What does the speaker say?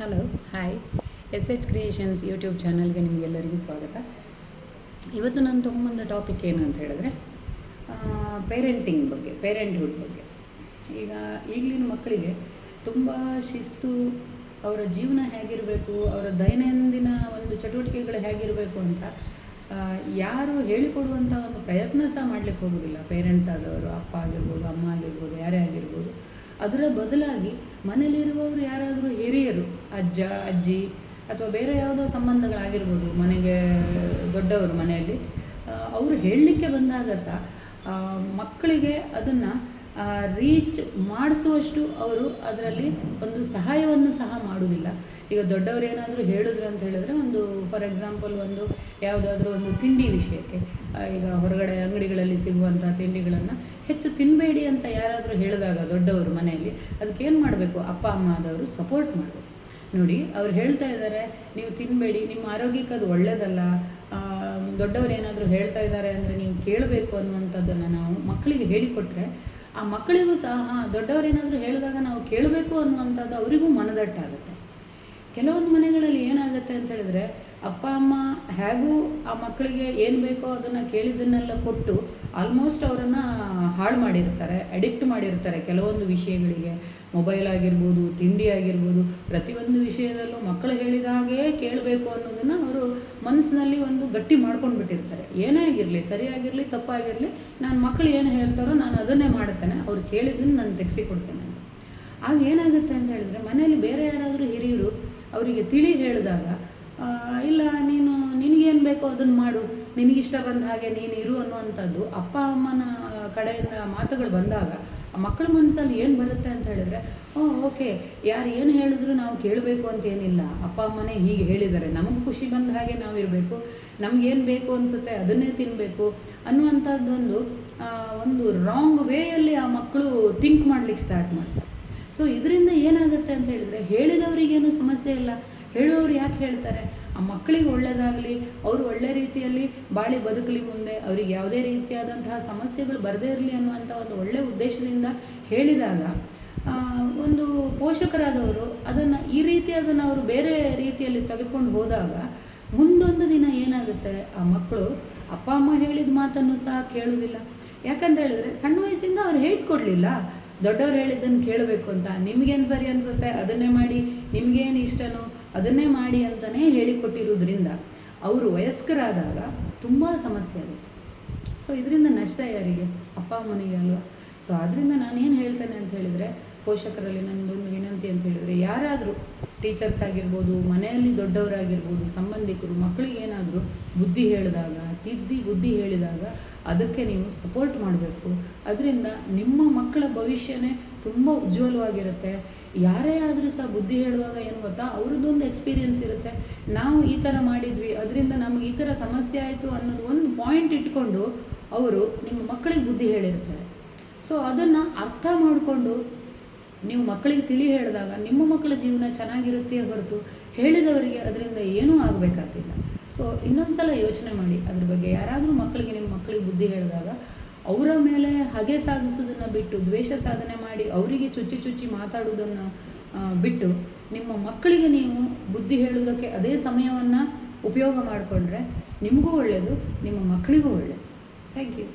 Hello hi S H creations YouTube ಚಾನಲ್ಗೆ ನಿಮಗೆಲ್ಲರಿಗೂ ಸ್ವಾಗತ. ಇವತ್ತು ನಾನು ತೊಗೊಂಬಂದ ಟಾಪಿಕ್ ಏನು ಅಂತ ಹೇಳಿದ್ರೆ ಪೇರೆಂಟಿಂಗ್ ಬಗ್ಗೆ ಪೇರೆಂಟ್ಹುಡ್ ಬಗ್ಗೆ. ಈಗ ಈಗಲಿನ ಮಕ್ಕಳಿಗೆ ತುಂಬ ಶಿಸ್ತು, ಅವರ ಜೀವನ ಹೇಗಿರಬೇಕು, ಅವರ ದೈನಂದಿನ ಒಂದು ಚಟುವಟಿಕೆಗಳು ಹೇಗಿರಬೇಕು ಅಂತ ಯಾರು ಹೇಳಿಕೊಡುವಂಥ ಒಂದು ಪ್ರಯತ್ನ ಸಹ ಮಾಡಲಿಕ್ಕೆ ಹೋಗೋದಿಲ್ಲ. ಪೇರೆಂಟ್ಸ್ ಆದವರು, ಅಪ್ಪ ಆಗಿರ್ಬೋದು, ಅಮ್ಮ ಆಗಿರ್ಬೋದು, ಯಾರೇ ಆಗಿರ್ಬೋದು. ಅದರ ಬದಲಾಗಿ ಮನೆಯಲ್ಲಿರುವವರು ಯಾರಾದರೂ ಹಿರಿಯರು, ಅಜ್ಜ, ಅಜ್ಜಿ ಅಥವಾ ಬೇರೆ ಯಾವುದೋ ಸಂಬಂಧಗಳಾಗಿರ್ಬೋದು, ಮನೆಗೆ ದೊಡ್ಡವರು ಮನೆಯಲ್ಲಿ ಅವರು ಹೇಳಲಿಕ್ಕೆ ಬಂದಾಗ ಸಹ ಮಕ್ಕಳಿಗೆ ಅದನ್ನು ರೀಚ್ ಮಾಡಿಸುವಷ್ಟು ಅವರು ಅದರಲ್ಲಿ ಒಂದು ಸಹಾಯವನ್ನು ಸಹ ಮಾಡುವುದಿಲ್ಲ. ಈಗ ದೊಡ್ಡವರು ಏನಾದರೂ ಹೇಳಿದ್ರು ಅಂತ ಹೇಳಿದ್ರೆ ಒಂದು ಫಾರ್ ಎಕ್ಸಾಂಪಲ್ ಒಂದು ಯಾವುದಾದ್ರೂ ಒಂದು ತಿಂಡಿ ವಿಷಯಕ್ಕೆ ಈಗ ಹೊರಗಡೆ ಅಂಗಡಿಗಳಲ್ಲಿ ಸಿಗುವಂಥ ತಿಂಡಿಗಳನ್ನು ಹೆಚ್ಚು ತಿನ್ನಬೇಡಿ ಅಂತ ಯಾರಾದರೂ ಹೇಳಿದಾಗ ದೊಡ್ಡವರು ಮನೆಯಲ್ಲಿ, ಅದಕ್ಕೆ ಏನು ಮಾಡಬೇಕು? ಅಪ್ಪ, ಅಮ್ಮ ಆದವರು ಸಪೋರ್ಟ್ ಮಾಡಬೇಕು. ನೋಡಿ, ಅವ್ರು ಹೇಳ್ತಾ ಇದ್ದಾರೆ, ನೀವು ತಿನ್ನಬೇಡಿ ನಿಮ್ಮ ಆರೋಗ್ಯಕ್ಕೆ ಅದು ಒಳ್ಳೆಯದಲ್ಲ ದೊಡ್ಡವರು ಏನಾದರೂ ಹೇಳ್ತಾ ಇದ್ದಾರೆ ಅಂದರೆ ನೀವು ಕೇಳಬೇಕು ಅನ್ನುವಂಥದ್ದನ್ನು ನಾವು ಮಕ್ಕಳಿಗೆ ಹೇಳಿಕೊಟ್ರೆ ಆ ಮಕ್ಕಳಿಗೂ ಸಹ ದೊಡ್ಡವರೇನಾದರೂ ಹೇಳಿದಾಗ ನಾವು ಕೇಳಬೇಕು ಅನ್ನುವಂಥದ್ದು ಅವರಿಗೂ ಮನದಟ್ಟಾಗುತ್ತೆ. ಕೆಲವೊಂದು ಮನೆಗಳಲ್ಲಿ ಏನಾಗುತ್ತೆ ಅಂತ ಹೇಳಿದ್ರೆ ಅಪ್ಪ, ಅಮ್ಮ, ಹೇಗೂ ಆ ಮಕ್ಕಳಿಗೆ ಏನು ಬೇಕೋ ಅದನ್ನು ಕೇಳಿದ್ದನ್ನೆಲ್ಲ ಕೊಟ್ಟು ಆಲ್ಮೋಸ್ಟ್ ಅವರನ್ನು ಹಾಳು ಮಾಡಿರ್ತಾರೆ ಅಡಿಕ್ಟ್ ಮಾಡಿರ್ತಾರೆ ಕೆಲವೊಂದು ವಿಷಯಗಳಿಗೆ. ಮೊಬೈಲ್ ಆಗಿರ್ಬೋದು, ತಿಂಡಿ ಆಗಿರ್ಬೋದು, ಪ್ರತಿಯೊಂದು ವಿಷಯದಲ್ಲೂ ಮಕ್ಕಳು ಹೇಳಿದ ಹಾಗೆ ಕೇಳಬೇಕು ಅನ್ನೋದನ್ನು ಅವರು ಮನಸ್ಸಿನಲ್ಲಿ ಒಂದು ಗಟ್ಟಿ ಮಾಡ್ಕೊಂಡು ಬಿಟ್ಟಿರ್ತಾರೆ ಏನೇ ಆಗಿರಲಿ, ಸರಿಯಾಗಿರಲಿ, ತಪ್ಪಾಗಿರಲಿ, ನಾನು ಮಕ್ಕಳು ಏನು ಹೇಳ್ತಾರೋ ನಾನು ಅದನ್ನೇ ಮಾಡ್ತೇನೆ, ಅವ್ರು ಕೇಳಿದ್ದನ್ನು ನಾನು ತೆಗೆಸಿಕೊಡ್ತೇನೆ ಅಂತ. ಆಗ ಏನಾಗುತ್ತೆ ಅಂತ ಹೇಳಿದ್ರೆ ಮನೆಯಲ್ಲಿ ಬೇರೆ ಯಾರಾದರೂ ಹಿರಿಯರು ಅವರಿಗೆ ತಿಳಿ ಹೇಳಿದಾಗ ಇಲ್ಲ, ನೀನು, ನಿನಗೇನು ಬೇಕೋ ಅದನ್ನು ಮಾಡು. ನಿನಗಿಷ್ಟ ಬಂದ ಹಾಗೆ ನೀನು ಇರು ಅನ್ನುವಂಥದ್ದು. ಅಪ್ಪ, ಅಮ್ಮನ ಕಡೆಯಿಂದ ಮಾತುಗಳು ಬಂದಾಗ ಆ ಮಕ್ಕಳ ಮನಸ್ಸಲ್ಲಿ ಏನು ಬರುತ್ತೆ ಅಂತ ಹೇಳಿದ್ರೆ, ಓ, ಓಕೆ, ಯಾರು ಏನು ಹೇಳಿದ್ರು ನಾವು ಕೇಳಬೇಕು ಅಂತ ಏನಿಲ್ಲ. ಅಪ್ಪ, ಅಮ್ಮನೇ ಹೀಗೆ ಹೇಳಿದ್ದಾರೆ. ನಮಗೆ ಖುಷಿ ಬಂದ ಹಾಗೆ ನಾವು ಇರಬೇಕು. ನಮಗೇನು ಬೇಕು ಅನಿಸುತ್ತೆ ಅದನ್ನೇ ತಿನ್ನಬೇಕು ಅನ್ನುವಂಥದ್ದೊಂದು ಒಂದು ರಾಂಗ್ ವೇಯಲ್ಲಿ ಆ ಮಕ್ಕಳು ಥಿಂಕ್ ಮಾಡ್ಲಿಕ್ಕೆ ಸ್ಟಾರ್ಟ್ ಮಾಡ್ತಾರೆ. ಸೊ ಇದರಿಂದ ಏನಾಗುತ್ತೆ ಅಂತ ಹೇಳಿದ್ರೆ, ಹೇಳಿದವರಿಗೇನು ಸಮಸ್ಯೆ ಇಲ್ಲ. ಹೇಳುವವರು ಯಾಕೆ ಹೇಳ್ತಾರೆ? ಆ ಮಕ್ಕಳಿಗೆ ಒಳ್ಳೆಯದಾಗಲಿ ಅವರು ಒಳ್ಳೆ ರೀತಿಯಲ್ಲಿ ಬಾಳಿ ಬದುಕಲಿ ಮುಂದೆ, ಅವರಿಗೆ ಯಾವುದೇ ರೀತಿಯಾದಂತಹ ಸಮಸ್ಯೆಗಳು ಬರದೇ ಇರಲಿ ಅನ್ನುವಂಥ ಒಂದು ಒಳ್ಳೆಯ ಉದ್ದೇಶದಿಂದ ಹೇಳಿದಾಗ ಒಂದು ಪೋಷಕರಾದವರು ಅದನ್ನು ಈ ರೀತಿ ಅದನ್ನು ಅವರು ಬೇರೆ ರೀತಿಯಲ್ಲಿ ತೆಗೆದುಕೊಂಡು ಹೋದಾಗ ಮುಂದೊಂದು ದಿನ ಏನಾಗುತ್ತೆ? ಆ ಮಕ್ಕಳು ಅಪ್ಪ, ಅಮ್ಮ ಹೇಳಿದ ಮಾತನ್ನು ಸಹ ಕೇಳುವುದಿಲ್ಲ. ಯಾಕಂತ ಹೇಳಿದ್ರೆ ಸಣ್ಣ ವಯಸ್ಸಿಂದ ಅವ್ರು ಹೇಳ್ಕೊಡ್ಲಿಲ್ಲ. ದೊಡ್ಡವ್ರು ಹೇಳಿದ್ದನ್ನು ಕೇಳಬೇಕು ಅಂತ. ನಿಮಗೇನು ಸರಿ ಅನಿಸುತ್ತೆ? ಅದನ್ನೇ ಮಾಡಿ. ನಿಮಗೇನು ಇಷ್ಟನೋ? ಅದನ್ನೇ ಮಾಡಿ ಅಂತಲೇ ಹೇಳಿಕೊಟ್ಟಿರೋದ್ರಿಂದ ಅವರು ವಯಸ್ಕರಾದಾಗ ತುಂಬ ಸಮಸ್ಯೆ ಆಗುತ್ತೆ. ಸೊ ಇದರಿಂದ ನಷ್ಟ ಯಾರಿಗೆ? ಅಪ್ಪ, ಅಮ್ಮನಿಗೆ ಅಲ್ವಾ? ಸೊ ಆದ್ದರಿಂದ ನಾನೇನು ಹೇಳ್ತೇನೆ ಅಂತ ಹೇಳಿದರೆ ಪೋಷಕರಲ್ಲಿ ನನ್ನದೊಂದು ವಿನಂತಿ ಅಂತ ಹೇಳಿದರೆ, ಯಾರಾದರೂ ಟೀಚರ್ಸ್ ಆಗಿರ್ಬೋದು, ಮನೆಯಲ್ಲಿ ದೊಡ್ಡವರಾಗಿರ್ಬೋದು, ಸಂಬಂಧಿಕರು ಮಕ್ಕಳಿಗೆ ಏನಾದರೂ ಬುದ್ಧಿ ಹೇಳಿದಾಗ, ತಿದ್ದಿ ಬುದ್ಧಿ ಹೇಳಿದಾಗ ಅದಕ್ಕೆ ನೀವು ಸಪೋರ್ಟ್ ಮಾಡಬೇಕು. ಅದರಿಂದ ನಿಮ್ಮ ಮಕ್ಕಳ ಭವಿಷ್ಯನೇ ತುಂಬ ಉಜ್ವಲವಾಗಿರುತ್ತೆ. ಯಾರೇ ಆದರೂ ಸಹ ಬುದ್ಧಿ ಹೇಳುವಾಗ ಏನು ಗೊತ್ತಾ? ಅವ್ರದ್ದೊಂದು ಎಕ್ಸ್ಪೀರಿಯನ್ಸ್ ಇರುತ್ತೆ. ನಾವು ಈ ಥರ ಮಾಡಿದ್ವಿ, ಅದರಿಂದ ನಮಗೆ ಈ ಥರ ಸಮಸ್ಯೆ ಆಯಿತು ಅನ್ನೋದು ಒಂದು ಪಾಯಿಂಟ್ ಇಟ್ಕೊಂಡು ಅವರು ನಿಮ್ಮ ಮಕ್ಕಳಿಗೆ ಬುದ್ಧಿ ಹೇಳಿರ್ತಾರೆ. ಸೊ ಅದನ್ನು ಅರ್ಥ ಮಾಡಿಕೊಂಡು ನೀವು ಮಕ್ಕಳಿಗೆ ತಿಳಿ ಹೇಳಿದಾಗ ನಿಮ್ಮ ಮಕ್ಕಳ ಜೀವನ ಚೆನ್ನಾಗಿರುತ್ತೆ ಹೊರತು ಹೇಳಿದವರಿಗೆ ಅದರಿಂದ ಏನೂ ಆಗಬೇಕಾಗ್ತಿಲ್ಲ. ಸೊ ಇನ್ನೊಂದು ಸಲ ಯೋಚನೆ ಮಾಡಿ, ಅದ್ರ ಬಗ್ಗೆ ಯಾರಾದರೂ ಮಕ್ಕಳಿಗೆ ನಿಮ್ಮ ಮಕ್ಕಳಿಗೆ ಬುದ್ಧಿ ಹೇಳಿದಾಗ ಅವರ ಮೇಲೆ ಹಗೆ ಸಾಧಿಸೋದನ್ನು ಬಿಟ್ಟು, ದ್ವೇಷ ಸಾಧನೆ ಮಾಡಿ, ಅವರಿಗೆ ಚುಚ್ಚಿ ಚುಚ್ಚಿ ಮಾತಾಡೋದನ್ನು ಬಿಟ್ಟು ನಿಮ್ಮ ಮಕ್ಕಳಿಗೆ ನೀವು ಬುದ್ಧಿ ಹೇಳೋದಕ್ಕೆ ಅದೇ ಸಮಯವನ್ನು ಉಪಯೋಗ ಮಾಡಿಕೊಂಡ್ರೆ ನಿಮಗೂ ಒಳ್ಳೆಯದು ನಿಮ್ಮ ಮಕ್ಕಳಿಗೂ ಒಳ್ಳೆಯದು ಥ್ಯಾಂಕ್ ಯು